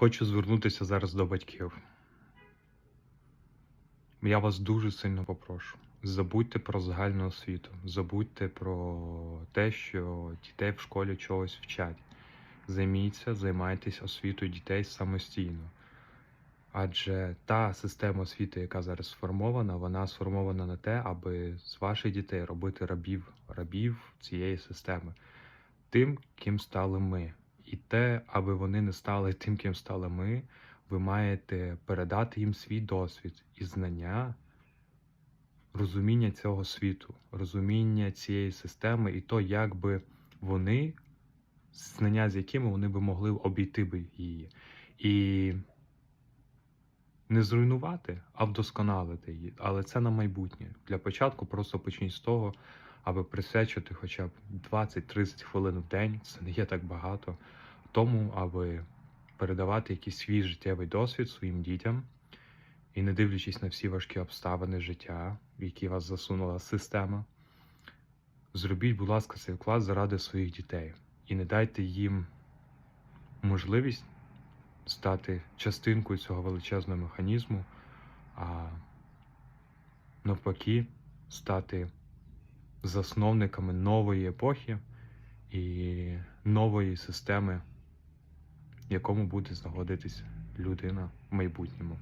Хочу звернутися зараз до батьків. Я вас дуже сильно попрошу. Забудьте про загальну освіту, забудьте про те, що дітей в школі чогось вчать. Займіться, займайтесь освітою дітей самостійно. Адже та система освіти, яка зараз сформована, вона сформована на те, аби з ваших дітей робити рабів, рабів цієї системи, тим, ким стали ми. І те, аби вони не стали тим, ким стали ми, ви маєте передати їм свій досвід і знання, розуміння цього світу, розуміння цієї системи, і то, як би вони, знання з якими вони би могли обійти би її. І не зруйнувати, а вдосконалити її. Але це на майбутнє. Для початку просто почніть з того, аби присвячувати хоча б 20-30 хвилин в день, це не є так багато, тому, аби передавати якийсь свій життєвий досвід своїм дітям. І не дивлячись на всі важкі обставини життя, в які вас засунула система, зробіть, будь ласка, цей вклад заради своїх дітей. І не дайте їм можливість стати частинкою цього величезного механізму, а навпаки, стати засновниками нової епохи і нової системи, якому буде знаходитись людина в майбутньому.